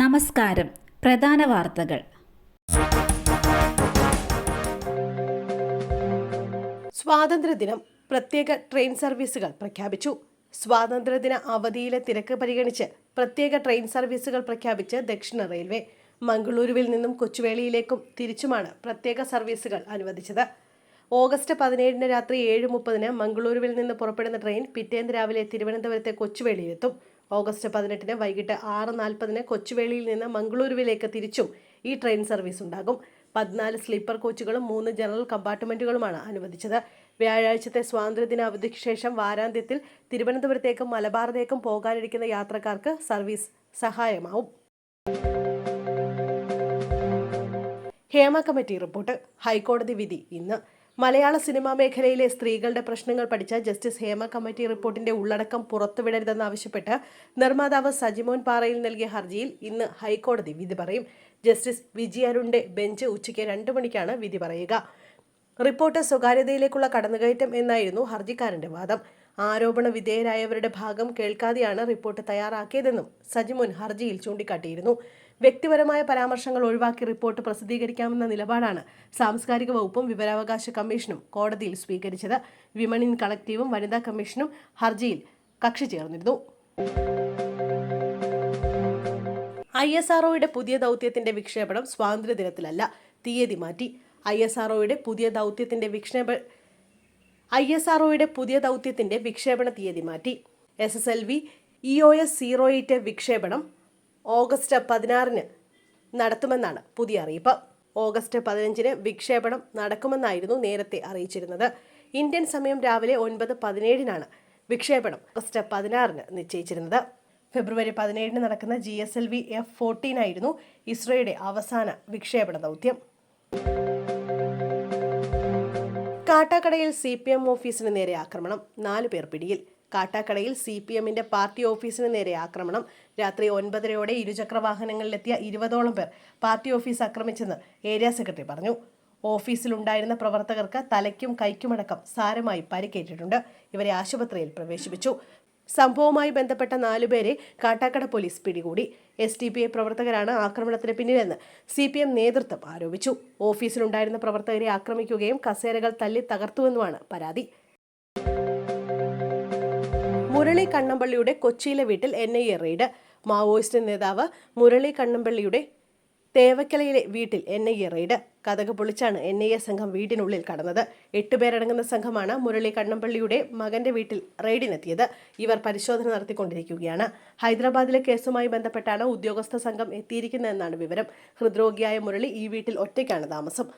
നമസ്കാരം. പ്രധാന വാർത്തകൾ. സ്വാതന്ത്ര്യദിനം പ്രത്യേക ട്രെയിൻ സർവീസുകൾ പ്രഖ്യാപിച്ചു. സ്വാതന്ത്ര്യദിന അവധിയിലെ തിരക്ക് പരിഗണിച്ച് പ്രത്യേക ട്രെയിൻ സർവീസുകൾ പ്രഖ്യാപിച്ച് ദക്ഷിണ റെയിൽവേ. മംഗളൂരുവിൽ നിന്നും കൊച്ചുവേളിയിലേക്കും തിരിച്ചുമാണ് പ്രത്യേക സർവീസുകൾ അനുവദിച്ചത്. ഓഗസ്റ്റ് പതിനേഴിന് രാത്രി ഏഴ് മുപ്പതിന് മംഗളൂരുവിൽ നിന്ന് പുറപ്പെടുന്ന ട്രെയിൻ പിറ്റേന്ന് രാവിലെ തിരുവനന്തപുരത്തെ കൊച്ചുവേളിയിലെത്തും. ഓഗസ്റ്റ് പതിനെട്ടിന് വൈകിട്ട് ആറ് നാൽപ്പതിന് കൊച്ചുവേളിയിൽ നിന്ന് മംഗളൂരുവിലേക്ക് തിരിച്ചും ഈ ട്രെയിൻ സർവീസ് ഉണ്ടാകും. പതിനാല് സ്ലീപ്പർ കോച്ചുകളും മൂന്ന് ജനറൽ കമ്പാർട്ട്മെന്റുകളുമാണ് അനുവദിച്ചത്. വ്യാഴാഴ്ചത്തെ സ്വാതന്ത്ര്യദിന അവധിക്ക് ശേഷം വാരാന്ത്യത്തിൽ തിരുവനന്തപുരത്തേക്കും മലബാറിലേക്കും പോകാനിരിക്കുന്ന യാത്രക്കാർക്ക് സർവീസ് സഹായമാവും. Hema committee report. ഹൈക്കോടതി വിധി ഇന്ന്. മലയാള സിനിമാ മേഖലയിലെ സ്ത്രീകളുടെ പ്രശ്നങ്ങൾ പഠിച്ച ജസ്റ്റിസ് ഹേമ കമ്മിറ്റി റിപ്പോർട്ടിന്റെ ഉള്ളടക്കം പുറത്തുവിടരുതെന്നാവശ്യപ്പെട്ട് നിർമ്മാതാവ് സജിമോൻ പാറയിൽ നൽകിയ ഹർജിയിൽ ഇന്ന് ഹൈക്കോടതി വിധി പറയും. ജസ്റ്റിസ് വിജി അരുണിന്റെ ബെഞ്ച് ഉച്ചയ്ക്ക് രണ്ടു മണിക്കാണ് വിധി പറയുക. റിപ്പോർട്ട് സ്വകാര്യതയിലേക്കുള്ള കടന്നുകയറ്റം എന്നായിരുന്നു ഹർജിക്കാരന്റെ വാദം. ആരോപണ വിധേയരായവരുടെ ഭാഗം കേൾക്കാതെയാണ് റിപ്പോർട്ട് തയ്യാറാക്കിയതെന്നും സജിമുൻ ഹർജിയിൽ ചൂണ്ടിക്കാട്ടിയിരുന്നു. വ്യക്തിപരമായ പരാമർശങ്ങൾ ഒഴിവാക്കി റിപ്പോർട്ട് പ്രസിദ്ധീകരിക്കാമെന്ന നിലപാടാണ് സാംസ്കാരിക വകുപ്പും വിവരാവകാശ കമ്മീഷനും കോടതിയിൽ സ്വീകരിച്ചത്. വിമൺ ഇൻ കളക്റ്റീവും വനിതാ കമ്മീഷനും ഹർജിയിൽ കക്ഷി ചേർന്നിരുന്നു. ഐ എസ് ആർഒയുടെ പുതിയ ദൗത്യത്തിന്റെ വിക്ഷേപണം സ്വാതന്ത്ര്യദിനത്തിലല്ല തീയതി മാറ്റി. ഐ എസ് ആർഒയുടെ പുതിയ ദൗത്യത്തിന്റെ വിക്ഷേപ ഐ എസ് ആർഒയുടെ പുതിയ ദൗത്യത്തിന്റെ വിക്ഷേപണ തീയതി മാറ്റി. S S L V E O S zero eight വിക്ഷേപണം ഓഗസ്റ്റ് പതിനാറിന് നടത്തുമെന്നാണ് പുതിയ അറിയിപ്പ്. ഓഗസ്റ്റ് പതിനഞ്ചിന് വിക്ഷേപണം നടക്കുമെന്നായിരുന്നു നേരത്തെ അറിയിച്ചിരുന്നത്. ഇന്ത്യൻ സമയം രാവിലെ ഒൻപത് പതിനേഴിനാണ് വിക്ഷേപണം ഓഗസ്റ്റ് പതിനാറിന് നിശ്ചയിച്ചിരുന്നത്. ഫെബ്രുവരി പതിനേഴിന് നടക്കുന്ന G S L V F fourteen ആയിരുന്നു ഇസ്രോയുടെ അവസാന വിക്ഷേപണ ദൗത്യം. കാട്ടാക്കടയിൽ സി പി എം ഓഫീസിന് നേരെ ആക്രമണം. നാല് പേർ പിടിയിൽ. കാട്ടാക്കടയിൽ സി പി എമ്മിന്റെ പാർട്ടി ഓഫീസിന് നേരെ ആക്രമണം. രാത്രി ഒൻപതരയോടെ ഇരുചക്ര വാഹനങ്ങളിലെത്തിയ ഇരുപതോളം പേർ പാർട്ടി ഓഫീസ് ആക്രമിച്ചെന്ന് ഏരിയ സെക്രട്ടറി പറഞ്ഞു. ഓഫീസിലുണ്ടായിരുന്ന പ്രവർത്തകർക്ക് തലയ്ക്കും കൈക്കുമടക്കം സാരമായി പരിക്കേറ്റിട്ടുണ്ട്. ഇവരെ ആശുപത്രിയിൽ പ്രവേശിപ്പിച്ചു. സംഭവവുമായി ബന്ധപ്പെട്ട നാലുപേരെ കാട്ടാക്കട പോലീസ് പിടികൂടി. എസ് ഡി പി ഐ പ്രവർത്തകരാണ് ആക്രമണത്തിന് പിന്നിലെന്ന് സി പി എം നേതൃത്വം ആരോപിച്ചു. ഓഫീസിലുണ്ടായിരുന്ന പ്രവർത്തകരെ ആക്രമിക്കുകയും കസേരകൾ തല്ലി തകർത്തുവെന്നുമാണ് പരാതി. മുരളി കണ്ണമ്പള്ളിയുടെ കൊച്ചിയിലെ വീട്ടിൽ N I A raid. Maoist നേതാവ് മുരളി കണ്ണമ്പള്ളിയുടെ തേവക്കലയിലെ വീട്ടിൽ എൻ ഐ എ റെയ്ഡ്. കഥക പൊളിച്ചാണ് എൻ ഐ എ സംഘം വീടിനുള്ളിൽ കടന്നത്. എട്ടുപേരടങ്ങുന്ന സംഘമാണ് മുരളി കണ്ണമ്പള്ളിയുടെ മകന്റെ വീട്ടിൽ റെയ്ഡിനെത്തിയത്. ഇവർ പരിശോധന നടത്തിക്കൊണ്ടിരിക്കുകയാണ്. ഹൈദരാബാദിലെ കേസുമായി ബന്ധപ്പെട്ടാണ് ഉദ്യോഗസ്ഥ സംഘം എത്തിയിരിക്കുന്നതെന്നാണ് വിവരം. ഹൃദ്രോഗിയായ മുരളി ഈ വീട്ടിൽ ഒറ്റയ്ക്കാണ് താമസം.